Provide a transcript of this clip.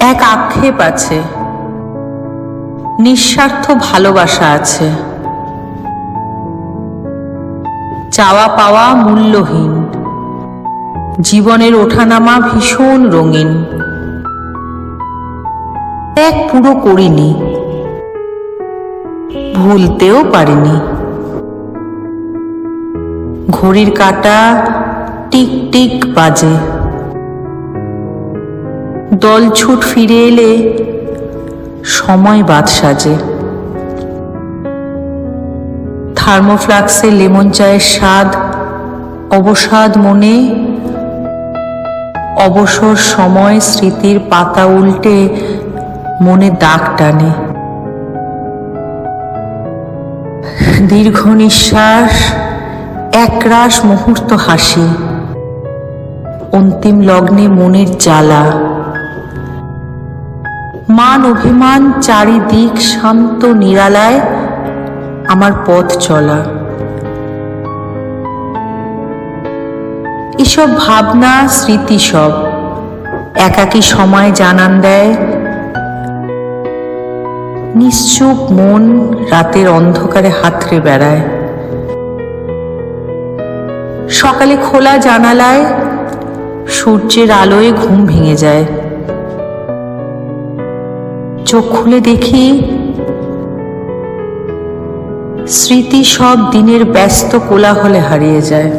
এক আক্ষেপ আছে। নিঃস্বার্থ ভালোবাসা আছে। চাওয়া পাওয়া মূল্যহীন। জীবনের ওঠানামা ভীষণ রঙিন। এক পুরো করিনি। ভুলতেও পারিনি। ঘড়ির কাটা টিক টিক বাজে। দল ছুট ফিরে এলে সময় বাদ সাজে। থার্মোফ্লাক্সে লেমন চায়ের স্বাদ, অবসাদ মনে, অবসর সময় স্মৃতির পাতা উল্টে মনে দাগ টানে। দীর্ঘ নিঃশ্বাস, একরাশ মুহূর্ত হাসি। অন্তিম লগ্নে মনের জ্বালা। মান অভিমান চারিদিক শান্ত নিরালায়, আমার পথ চলা। এসব ভাবনা স্মৃতি সব, একাকী সময় জানান দেয়। নিশ্চুপ মন রাতের অন্ধকারে হাতড়ে বেড়ায়। সকালে খোলা জানালায় সূর্যের আলোয় ঘুম ভেঙে যায়। চোখ খুলে দেখি স্মৃতি সব দিনের ব্যস্ত কোলাহলে হারিয়ে যায়।